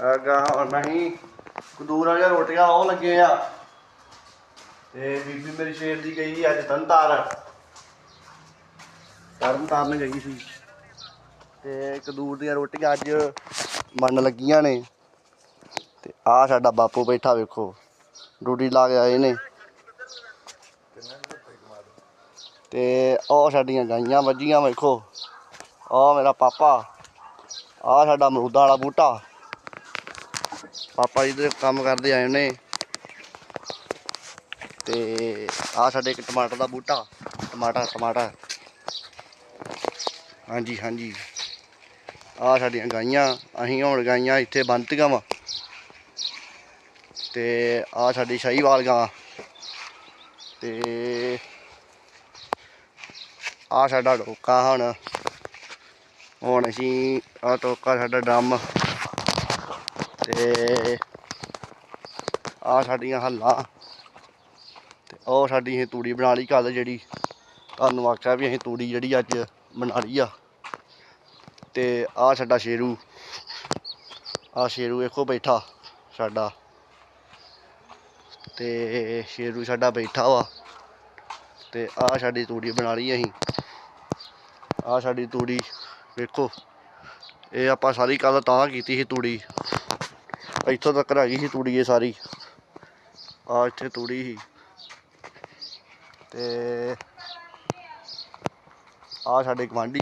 ਅਗਾ ਹੁਣ ਨਹੀਂ। ਕਦੂਰ ਵਾਲੀਆਂ ਰੋਟੀਆਂ ਉਹ ਲੱਗੇ ਆ। ਤੇ ਬੀਬੀ ਮੇਰੀ ਸ਼ੇਰ ਦੀ ਗਈ ਅੱਜ ਤਨਤਾਰ ਤਰਨ ਤਾਰਨ ਗਈ ਸੀ। ਤੇ ਕਦੂਰ ਦੀਆਂ ਰੋਟੀਆਂ ਅੱਜ ਮੰਨ ਲੱਗੀਆਂ ਨੇ। ਤੇ ਆ ਸਾਡਾ ਬਾਪੂ ਬੈਠਾ ਵੇਖੋ। ਡਿਊਟੀ ਲਾ ਕੇ ਆਏ ਨੇ। ਤੇ ਉਹ ਸਾਡੀਆਂ ਗਾਈਆਂ ਵੱਜੀਆਂ ਵੇਖੋ। ਆ ਮੇਰਾ ਪਾਪਾ। ਆ ਸਾਡਾ ਅਮਰੂਦਾਂ ਵਾਲਾ ਬੂਟਾ। ਪਾਪਾ ਜੀ ਦੇ ਕੰਮ ਕਰਦੇ ਆਏ ਨੇ। ਤੇ ਆ ਸਾਡੇ ਇੱਕ ਟਮਾਟਰ ਦਾ ਬੂਟਾ, ਟਮਾਟਰ ਟਮਾਟਰ। ਹਾਂਜੀ ਹਾਂਜੀ। ਆ ਸਾਡੀਆਂ ਗਾਈਆਂ, ਅਸੀਂ ਹੁਣ ਗਾਈਆਂ ਇੱਥੇ ਬੰਨਤੀਆਂ ਵਾ। ਤੇ ਆ ਸਾਡੀ ਸ਼ਾਹੀਵਾਲ ਗਾਂ। ਤੇ ਆ ਸਾਡਾ ਟੋਕਾ ਹੁਣ। ਹੁਣ ਅਸੀਂ ਆ ਟੋਕਾ, ਸਾਡਾ ਡਰਮ ਤੇ ਆ ਸਾਡੀਆਂ ਹੱਲਾਂ ਤੇ ਉਹ ਸਾਡੀ ਅਸੀਂ ਤੂੜੀ ਬਣਾ ਲਈ ਕੱਲ ਜਿਹੜੀ ਤੁਹਾਨੂੰ ਆਖਿਆ ਵੀ ਅਸੀਂ ਤੂੜੀ ਜਿਹੜੀ ਅੱਜ ਬਣਾ ਲਈ ਆ। ਤੇ ਆ ਸਾਡਾ ਸ਼ੇਰੂ ਆ ਸ਼ੇਰੂ ਵੇਖੋ ਬੈਠਾ ਸਾਡਾ। ਤੇ ਸ਼ੇਰੂ ਸਾਡਾ ਬੈਠਾ ਵਾ ਤੇ ਆ ਸਾਡੀ ਤੂੜੀ ਬਣਾ ਲਈ ਅਸੀਂ। ਆ ਸਾਡੀ ਤੂੜੀ ਵੇਖੋ, ਇਹ ਆਪਾਂ ਸਾਰੀ ਕੱਲ ਤਾਂ ਕੀਤੀ ਸੀ ਤੂੜੀ। ਇੱਥੋਂ ਤੱਕ ਹੈਗੀ ਸੀ ਤੂੜੀ ਇਹ ਸਾਰੀ। ਆ ਇੱਥੇ ਤੂੜੀ ਸੀ। ਤੇ ਆ ਸਾਡੇ ਗਵਾਂਢੀ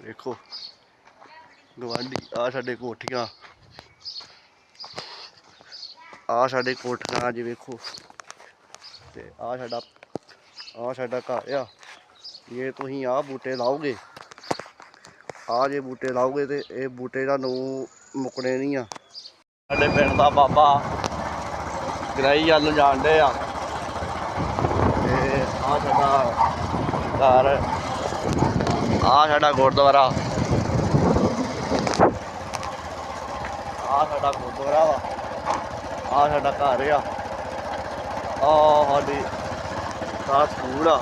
ਵੇਖੋ। ਗਵਾਂਢੀ ਆ ਸਾਡੇ ਕੋਠੀਆਂ। ਆ ਸਾਡੇ ਕੋਠੀਆਂ ਅੱਜ ਵੇਖੋ। ਤੇ ਆ ਸਾਡਾ ਆ ਸਾਡਾ ਘਰ ਆ। ਜੇ ਤੁਸੀਂ ਆ ਬੂਟੇ ਲਾਓਗੇ ਆ ਜੇ ਬੂਟੇ ਲਾਓਗੇ ਤੇ ਇਹ ਬੂਟੇ ਤੁਹਾਨੂੰ ਮੁੱਕਣੇ ਨਹੀਂ ਆ। ਸਾਡੇ ਪਿੰਡ ਦਾ ਬਾਬਾ ਗਰਾਈ ਵੱਲ ਨੂੰ ਜਾਣਦੇ ਆ। ਤੇ ਆ ਸਾਡਾ ਘਰ ਆ ਸਾਡਾ ਗੁਰਦੁਆਰਾ। ਆ ਸਾਡਾ ਗੁਰਦੁਆਰਾ ਵਾ। ਆ ਸਾਡਾ ਘਰ ਆ। ਆ ਸਾਡੀ ਆ ਸਕੂਲ ਆ।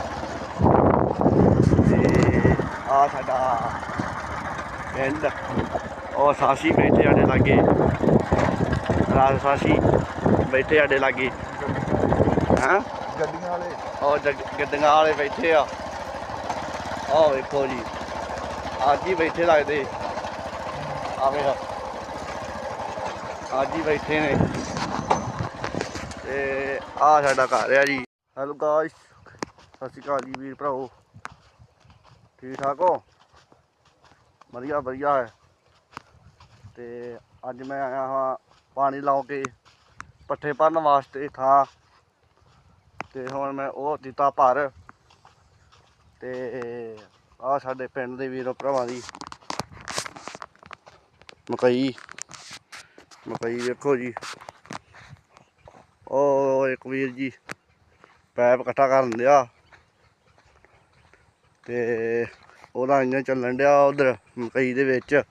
ਤੇ ਆ ਸਾਡਾ ਪਿੰਡ। ਉਹ ਸਾਸੀ ਬੈਠੇ ਸਾਡੇ ਲਾਗੇ। ਰਾਜ ਸਾਸੀ ਬੈਠੇ ਸਾਡੇ ਲਾਗੇ। ਹਾਂ? ਗੱਡੀਆਂ ਵਾਲੇ। ਜਗ- ਗੱਡੀਆਂ ਵਾਲੇ ਬੈਠੇ ਆ। ਆਹ ਵੇਖੋ ਜੀ। ਅੱਜ ਹੀ ਬੈਠੇ ਲੱਗਦੇ। ਆਵੇ ਅੱਜ ਹੀ ਬੈਠੇ ਨੇ। ਤੇ ਆ ਸਾਡਾ ਘਰ ਆ ਜੀ। ਹੈਲੋ ਗਾਇਸ ਸਤਿ ਸ਼੍ਰੀ ਅਕਾਲ ਜੀ ਵੀਰ ਭਰਾਓ। ਠੀਕ ਠਾਕ ਹੋ? ਵਧੀਆ ਵਧੀਆ ਹੈ। ਤੇ ਅੱਜ ਮੈਂ ਆਇਆ ਹਾਂ ਪਾਣੀ ਲਾਉ ਕੇ ਪੱਠੇ ਭਰਨ ਵਾਸਤੇ ਥਾਂ। ਤੇ ਹੁਣ ਮੈਂ ਉਹ ਦਿੱਤਾ ਭਰ। ਤੇ ਆ ਸਾਡੇ ਪਿੰਡ ਦੇ ਵੀਰੋ ਭਰਾਵਾਂ ਦੀ ਮਕਈ। ਮਕਈ ਵੇਖੋ ਜੀ। ਉਹ ਇੱਕ ਵੀਰ ਜੀ ਪੈਪ ਇਕੱਠਾ ਕਰਨ ਦਿਆ ਤੇ ਉਹਦਾ ਇੰਨਾ ਚੱਲਣ ਡਿਆ ਉਧਰ ਮਕਈ ਦੇ ਵਿੱਚ।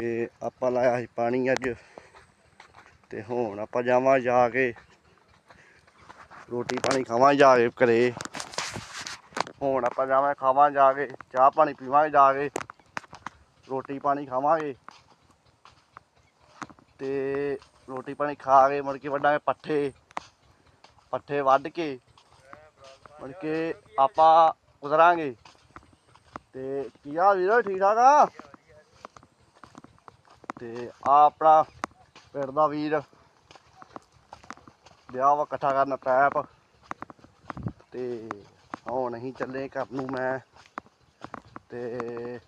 ਤੇ ਆਪਾਂ ਲਾਇਆ ਸੀ ਪਾਣੀ ਅੱਜ। ਤੇ ਹੁਣ ਆਪਾਂ ਜਾਵਾਂ ਜਾ ਕੇ। ਰੋਟੀ ਪਾਣੀ ਖਾਵਾਂ ਜਾ ਕੇ ਘਰੇ। ਹੁਣ ਆਪਾਂ ਜਾਵਾਂ ਖਾਵਾਂ ਜਾ ਕੇ, ਚਾਹ ਪਾਣੀ ਪੀਵਾਂਗੇ ਜਾ ਕੇ। ਰੋਟੀ ਪਾਣੀ ਖਾਵਾਂਗੇ। ਤੇ ਰੋਟੀ ਪਾਣੀ ਖਾ ਕੇ ਮੁੜ ਕੇ ਵੱਢਾਂਗੇ ਪੱਠੇ। ਪੱਠੇ ਵੱਢ ਕੇ, ਮੁੜ ਕੇ ਆਪਾਂ ਉਤਰਾਂਗੇ। ਤੇ ਕੀ ਹਾਲ ਵੀਰੋ, ਠੀਕ ਠਾਕ ਆ? ਤੇ ਆ ਆਪਣਾ ਪਿੰਡ ਦਾ ਵੀਰ ਵਿਆਹ ਵਾ ਇਕੱਠਾ ਕਰਨ ਪੈਪ ਤੇ ਹੁਣ ਅਸੀਂ ਚੱਲੇ ਘਰ ਨੂੰ ਮੈਂ ਤੇ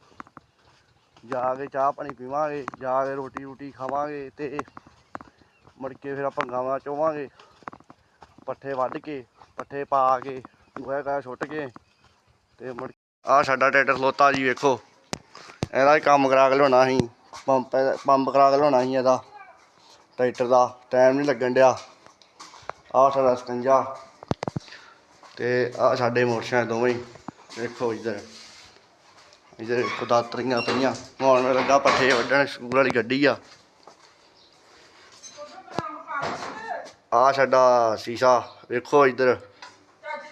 ਜਾ ਕੇ ਚਾਹ ਪਾਣੀ ਪੀਵਾਂਗੇ, ਜਾ ਕੇ ਰੋਟੀ ਰੂਟੀ ਖਾਵਾਂਗੇ ਤੇ ਮੁੜ ਕੇ ਫਿਰ ਆਪਾਂ ਗਾਵਾਂ ਚੋਵਾਂਗੇ। ਪੱਠੇ ਵੱਢ ਕੇ, ਪੱਠੇ ਪਾ ਕੇ ਗੋਇਆ ਕਾ ਸੁੱਟ ਕੇ ਤੇ ਮੁੜ ਆ ਸਾਡਾ ਟਰੈਕਟਰ ਖਲੋਤਾ ਜੀ ਵੇਖੋ। ਇਹਦਾ ਹੀ ਕੰਮ ਕਰਾ ਕੇ ਲਿਆਉਣਾ ਅਸੀਂ। ਪੰਪ ਪੰਪ ਕਰਾ ਕੇ ਲਾਉਣਾ ਸੀ ਇਹਦਾ, ਟਰੈਕਟਰ ਦਾ ਟਾਈਮ ਨਹੀਂ ਲੱਗਣ ਡਿਆ। ਆਹ ਸਾਡਾ ਸਕੰਜਾ ਤੇ ਆ ਸਾਡੇ ਮੋਟਰਸਾਈਕਲ ਦੋਵੇਂ ਹੀ। ਵੇਖੋ ਇੱਧਰ ਇੱਧਰ ਕੁਦਾਤਰੀਆਂ ਪਈਆਂ। ਹੁਣ ਲੱਗਾ ਪੱਠੇ ਵੱਢਣ, ਸਕੂਲ ਵਾਲੀ ਗੱਡੀ ਆ। ਆ ਸਾਡਾ ਸ਼ੀਸ਼ਾ ਵੇਖੋ ਇੱਧਰ। ਚੱਜ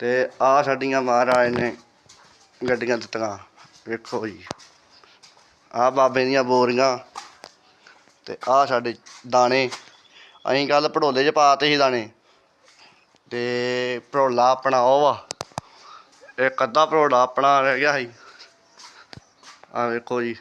ਤੇ ਆ ਸਾਡੀਆਂ ਮਹਾਰਾਜ ਨੇ ਗੱਡੀਆਂ ਦਿੱਤੀਆਂ, ਵੇਖੋ ਜੀ। ਆ ਬਾਬੇ ਦੀਆਂ ਬੋਰੀਆਂ ਤੇ ਆ ਸਾਡੇ ਦਾਣੇ। ਅਸੀਂ ਕੱਲ ਭੜੋਲੇ 'ਚ ਪਾਤੇ ਸੀ ਦਾਣੇ ਤੇ ਭੜੋਲਾ ਆਪਣਾ ਉਹ ਵਾ, ਇੱਕ ਅੱਧਾ ਭੜੋਲਾ ਆਪਣਾ ਰਹਿ ਗਿਆ ਸੀ। ਆ ਵੇਖੋ ਜੀ।